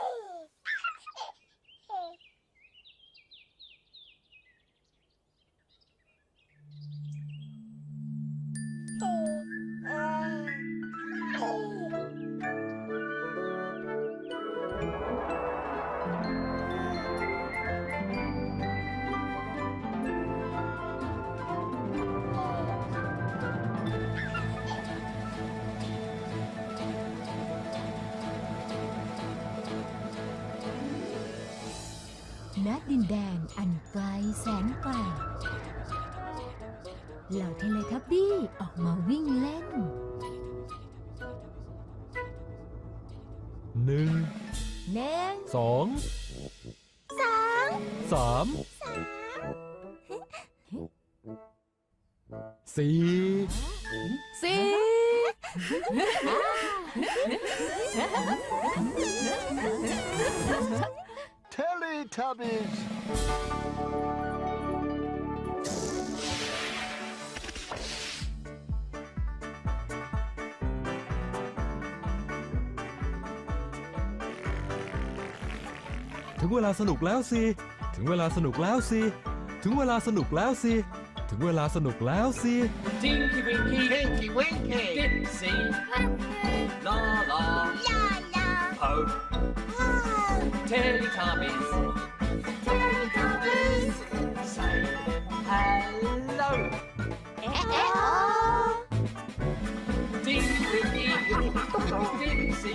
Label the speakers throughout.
Speaker 1: home. เหล่าเทเลทับบี้ออกมาวิ่งเล่น
Speaker 2: หนึ่ง
Speaker 1: เน่ง
Speaker 2: สองสามสามสี่
Speaker 1: สี่
Speaker 3: Teletubbies!
Speaker 2: ถึ งเวลาสนุกแล้วสิ ถึงเวลาสนุกแล้วสิ ถึงเวลาสนุกแล้วสิ ถึงเวลาสนุกแล้วสิ
Speaker 4: Tinky Winky,
Speaker 3: Tinky Winky!
Speaker 4: Dipsy, La La,
Speaker 5: La la,
Speaker 4: Po, Teletubbies,
Speaker 5: Teletubbies.
Speaker 4: say hello.
Speaker 5: Eh, eh, oh.
Speaker 4: Tinky Winky, Dipsy,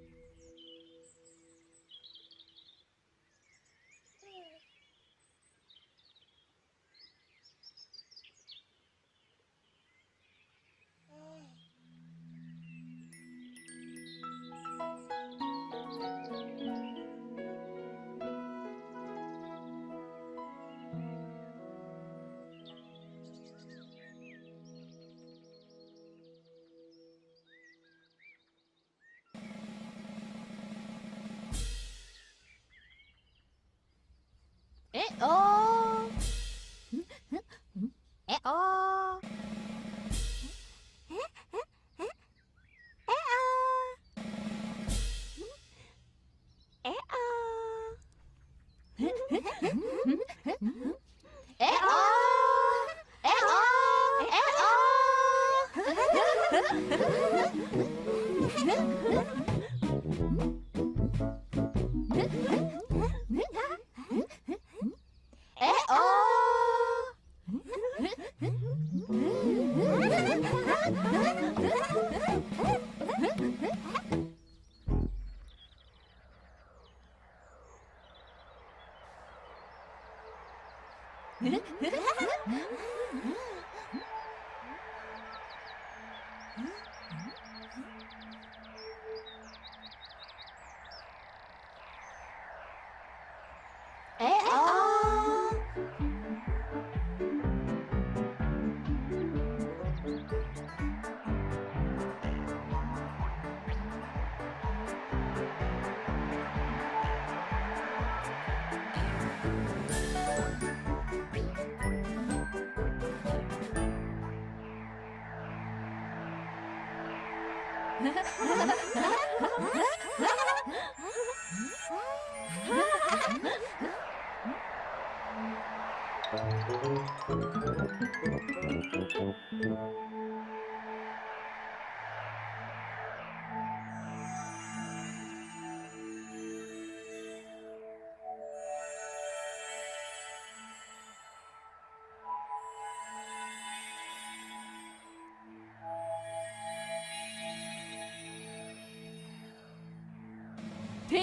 Speaker 1: เทิ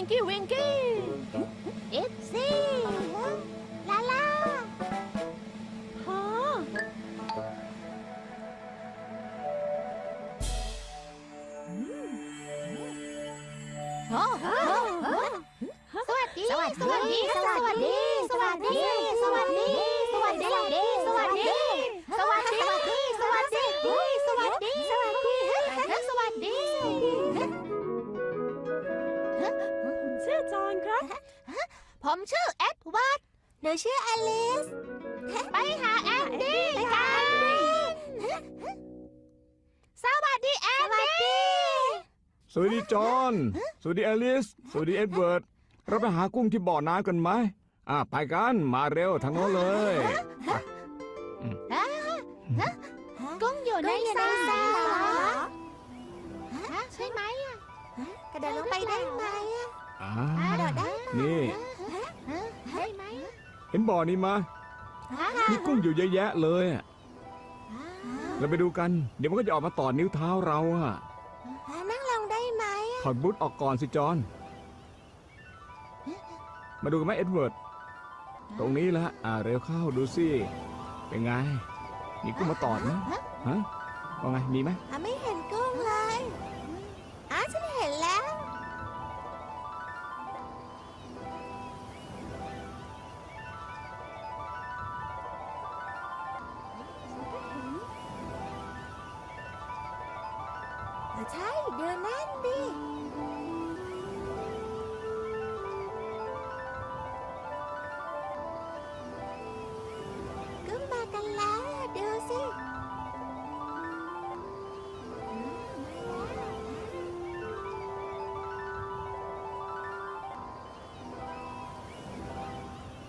Speaker 1: งกี้วิ ผมชื่อเอ็ดวาร์ดหนูชื่ออลิส ไปหาแอนดี้กันสวัสดีแอนดี้
Speaker 6: สวัสดีจอห์นสวัสดีอลิส สวัสดีเอ็ดเวิร์ด เราไปหากุ้งที่บ่อน้ำกันไหม อะไปกัน มาเร็วทางโน้นเลย
Speaker 1: กุ้งอยู่ในทรายเหรอใช่ไหมอะกระโดดลงไปได้ไหมอะ
Speaker 6: อ่าก
Speaker 1: ระโดดได้
Speaker 6: นี่
Speaker 1: ได้ไหม
Speaker 6: เห็นบ่อนี้มามีกุ้งอยู่เยอะแยะเลยอะเราไปดูกัน เดี๋ยวมันก็จะออกมาต่อนิ้วเท้าเราอะ
Speaker 1: นั่งลงได้ไหม
Speaker 6: ถอดบูทออกก่อนสิจอห์นมาดูกันไหมเอ็ดเวิร์ด ตรงนี้ละอ่าเร็วเข้าดูสิ เป็นไง มีกุ้งมาตอดไหมฮะว่าไง มีไหม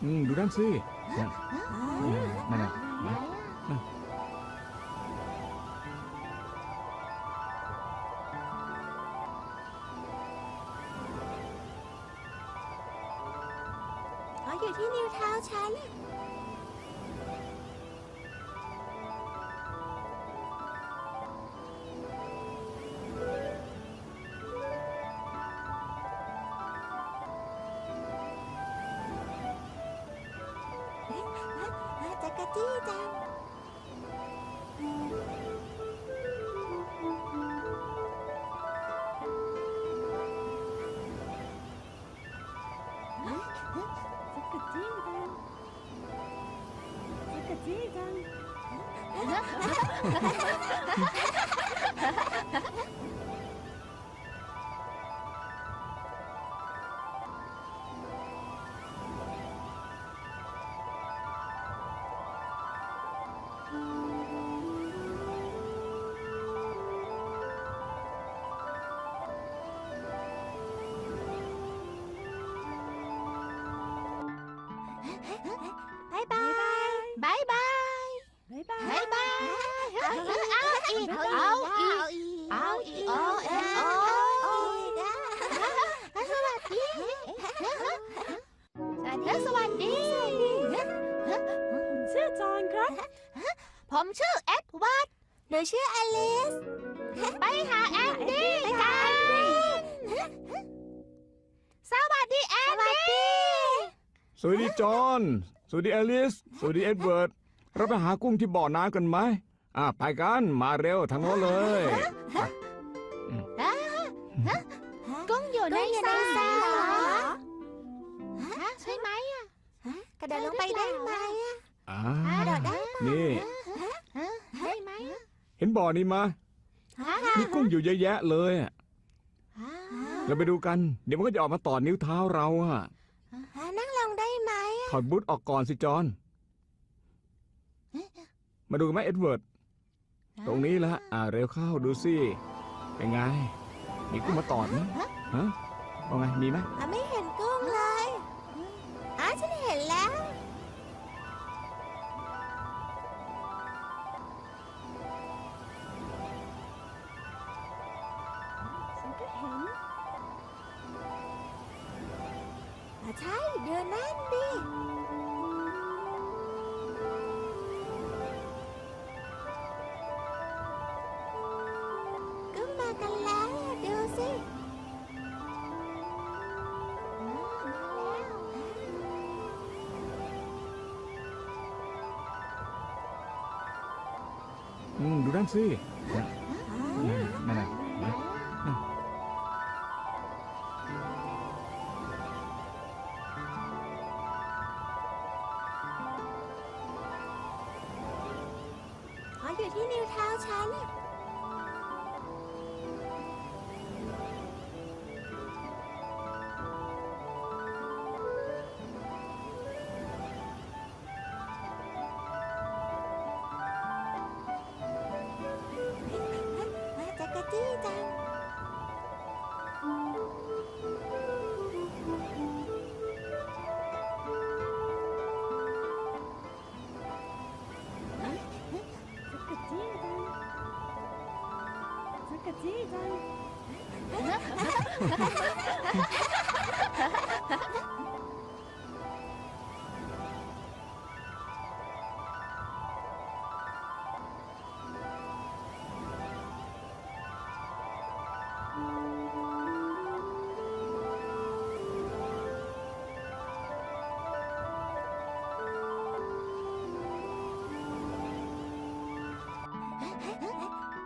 Speaker 1: 嗯，都让吃，来，来，慢点，来，来。ハハハハ! เอา
Speaker 6: อี
Speaker 1: กเอาอีกเอาอีกสวัสดีสวัสดี
Speaker 7: ผมชื่อจอห์นครับ
Speaker 1: ผมชื่อเอ็ดวาร์ดหนูชื่ออลิส ไปหาแอนดี้กันสวัสดีแอนดี้
Speaker 6: สวัสดีจอห์นสวัสดีอลิส สวัสดีเอ็ดเวิร์ดเราไปหากุ้งที่บ่อน้ำกันไหม อะไปกันมาเร็วทางโน้นเลย
Speaker 1: กุ้งอยู่ในทรายเหรอใช่ไหมอะกระโดดลงไปได้ไหมอะ
Speaker 6: อ่าก
Speaker 1: ระโดดได้
Speaker 6: นี่
Speaker 1: ได้ไหม
Speaker 6: เห็นบ่อนี้มามีกุ้งอยู่เยอะแยะเลยอะเราไปดูกัน เดี๋ยวมันก็จะออกมาต่อนิ้วเท้าเราอะ
Speaker 1: นั่งลงได้ไหม
Speaker 6: ถอดบูทออกก่อนสิจอห์นมาดูกันไหมเอ็ดเวิร์ด ตรงนี้ละอ่าเร็วเข้าดูสิเป็นไง มีกุ้งมาตอดไหมฮะว่าไงมีไหม
Speaker 1: ไม่ うん、ルランツィー。Ha ha ha!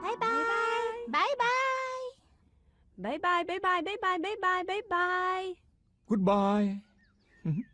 Speaker 5: บายบายบายบาย
Speaker 1: บายบายบายบายบายบายบายบายบายบ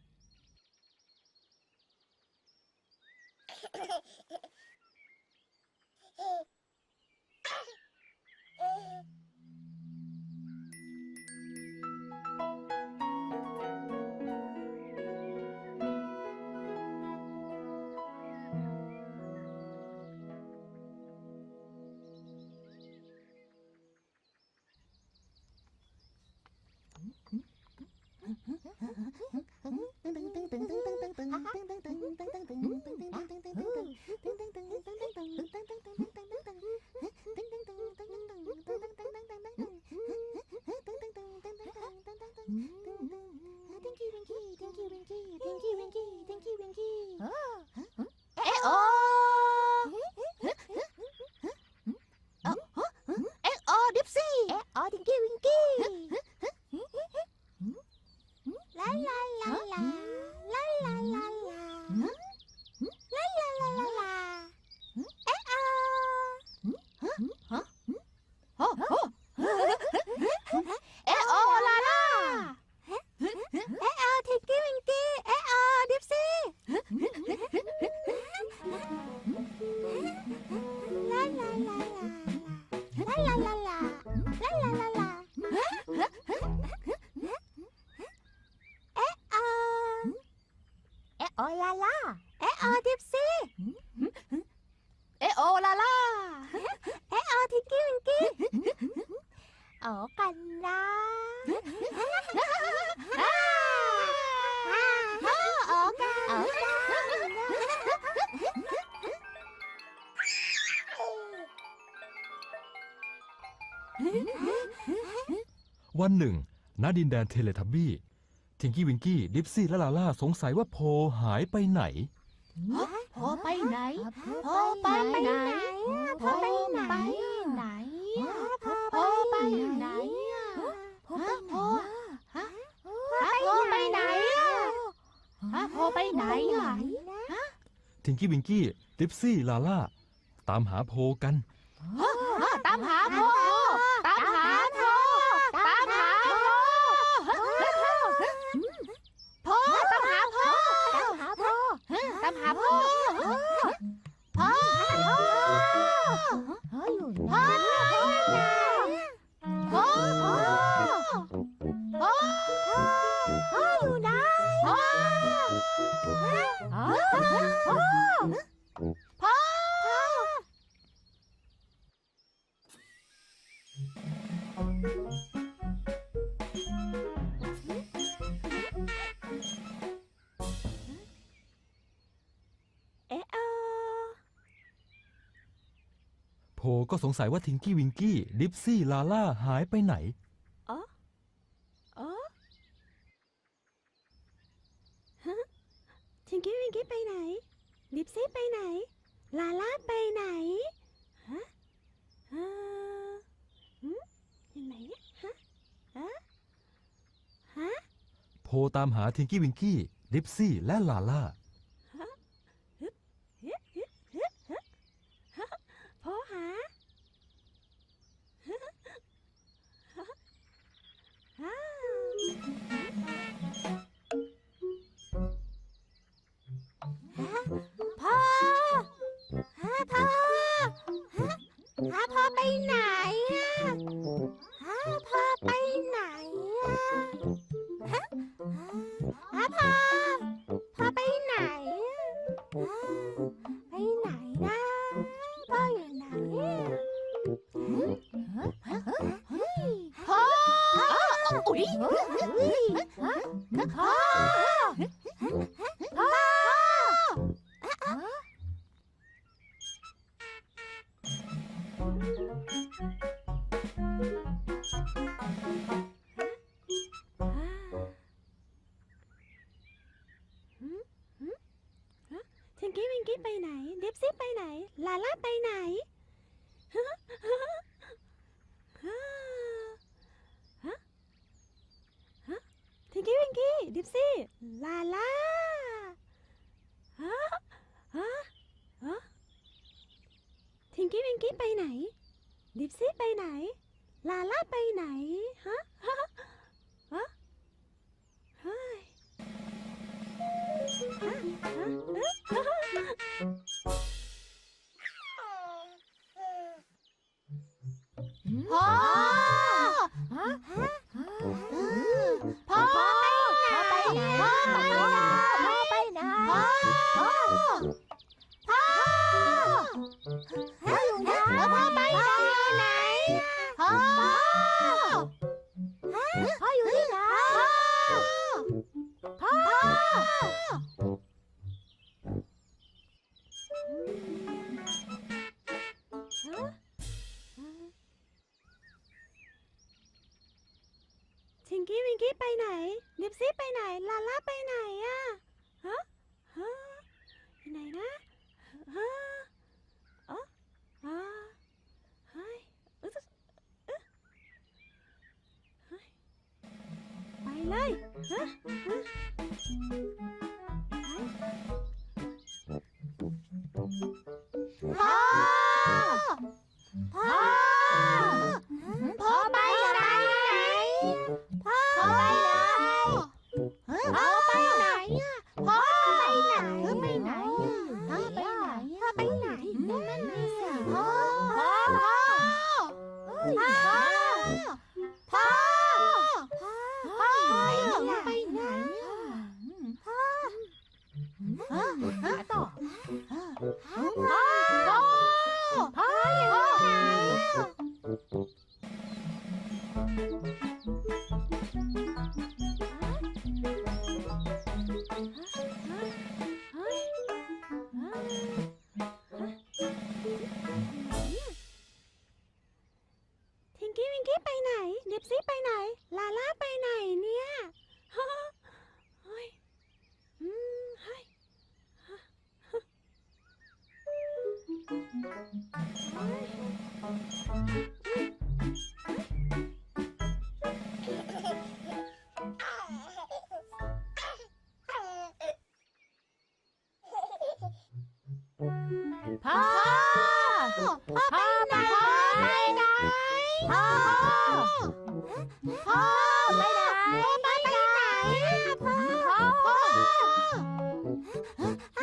Speaker 2: วันหนึ่ง ณ ดินแดนเทเลทับบี้ทิงกี้วิงกี้ดิปซี่และลาล่าสงสัยว่าโพหายไปไหน
Speaker 5: พอไปไหนพอไปไหนพอไปไหนไหนพอไปไหนพอพอพอไปไหนพอไปไหนอะ
Speaker 2: ทิงกี้วิงกี้ดิปซี่ลาล่าตามหาโพกัน
Speaker 1: เอะโอ
Speaker 2: โพก็สงสัยว่าทิงกี้วิงกี้ ดิปซี่ ลาล่าหายไปไหน
Speaker 1: อ๋อฮะทิงกี้วิงกี้ไปไหน ลิปซี่ไปไหน ลาล่าไปไหน ฮะฮะหืมยังไงเนี่ยฮะฮะฮะ
Speaker 2: โพตามหา ทิงกี้วิงกี้ดิปซี่และลาล่า
Speaker 1: ไปไหน ดิปซี่ไปไหน ลาล่าไปไหนฮะฮะฮะ ฮะทิงกี้วิงกี้ ดิปซี่ ลาล่า ฮะ ฮะ ฮะ ทิงกี้วิงกี้ไปไหน ดิปซี่ไปไหน ลาล่าไปไหน ฮะ เล Música
Speaker 5: พ่อไปไหนไปไหนพ่อพ่อ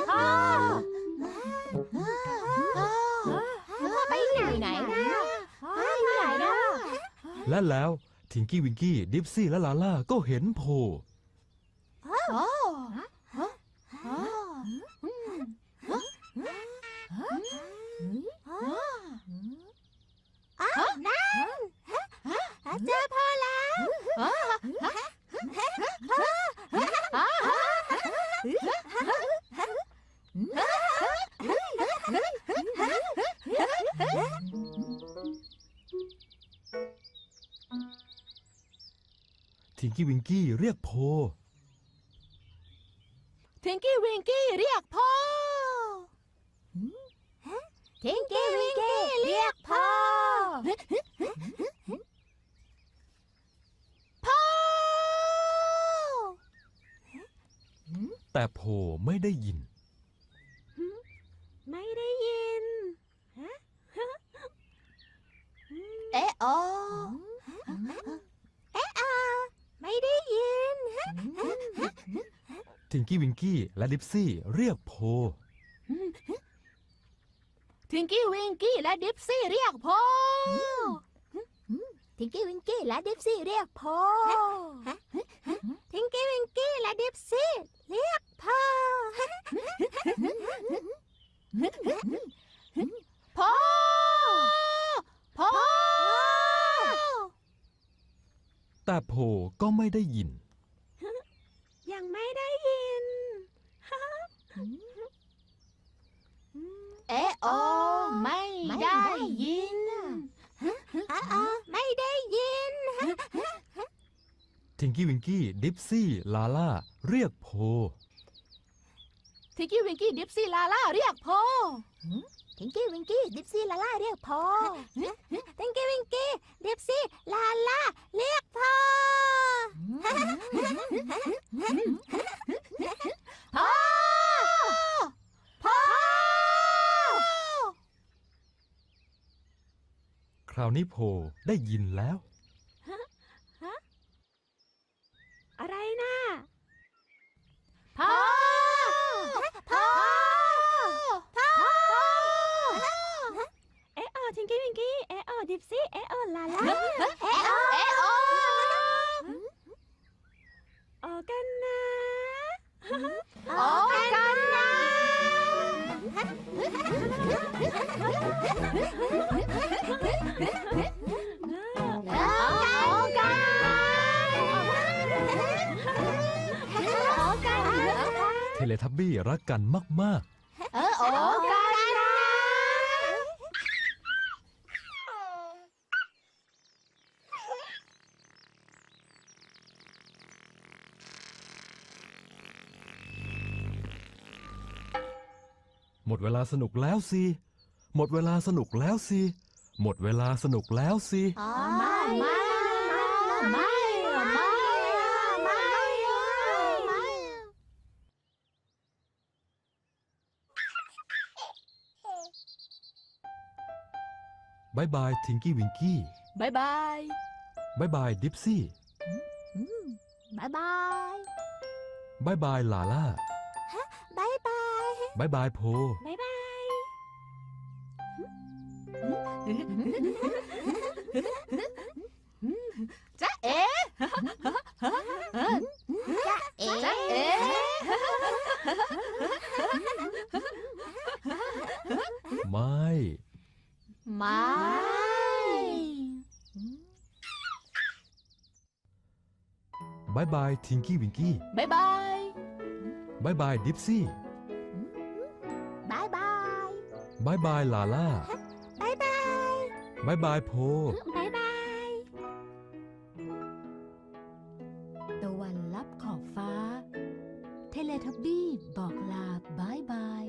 Speaker 5: พ่อพ่อไปไหนไหนนะพ่อไปไหนนะ
Speaker 2: และแล้วทิงกี้วิงกี้ดิปซี่และลาล่าก็เห็นโพ
Speaker 5: โอ้
Speaker 2: ทิงกี้วิงกี้เรียกโพ
Speaker 5: ทิงกี้วิงกี้เรียกพ่อทิงกี้วิงกี้เรียกพ่อพ่อ
Speaker 2: แต่โพไม่ได้ยิน
Speaker 1: ไม่ได้ยินฮะฮะอืม
Speaker 5: เอะโอเอะอาไม่ได้ยิน
Speaker 2: ทิงกี้วิงกี้และดิปซี่เรียกโพ
Speaker 5: ทิงกี้วิงกี้และดิปซี่เรียกพ่อทิงกี้วิงกี้และดิปซี่เรียกพ่อทิงกี้วิงกี้และดิปซี่เรียกพ่อพ่อพ่อ
Speaker 2: แต่โพก็ไม่ได้ยิน
Speaker 1: ยังไม่ได้ยินฮะอืม
Speaker 5: เอะโอไม่ได้ยินอะอไม่ได้ยิน
Speaker 2: ทิง กี้วิงกี้ ดิปซี่ ลาล่า เรียกโพ
Speaker 5: ทิกกี้วิงกี้ดิปซี่ลาล่าเรียกพ่อ
Speaker 1: ทิงกี้วิงกี้ดิปซี่ลาล่าเรียกพ่อทิงกี้วิงกี้ดิปซี่ลาล่าเรียกพ่อ
Speaker 5: พ่อพ่อ
Speaker 2: คราวนี้โพได้ยินแล้ว
Speaker 1: เทเล
Speaker 2: ทับบี้รักกันมาก
Speaker 5: เออโอ้กันนะ
Speaker 2: ๆ หมดเวลาสนุกแล้วสิ หมดเวลาสนุกแล้วสิ หมดเวลาสนุกแล้วสิ
Speaker 5: ไม่ไม่
Speaker 2: บายบายทิงกี้วิงกี้
Speaker 5: บายบาย
Speaker 2: บายบายดิปซี่
Speaker 5: บายบาย
Speaker 2: บายบายลาล่า
Speaker 1: บายบาย
Speaker 2: บายบายโพ
Speaker 1: บายบาย
Speaker 5: จ๊ะเอ๋จ๊ะเอ๋จ๊ะเอ๋
Speaker 2: ไม่
Speaker 5: ไม่
Speaker 2: บายบาย ทิงกี้วิงกี้
Speaker 5: บายบาย
Speaker 2: บายบายดิปซี่
Speaker 1: บายบาย
Speaker 2: บายบายลาล่า
Speaker 1: บายบาย
Speaker 2: บายบายโพ
Speaker 1: บายบาย
Speaker 8: ตะวันลับขอบฟ้า เทเลทับบี้บอกลาบายบาย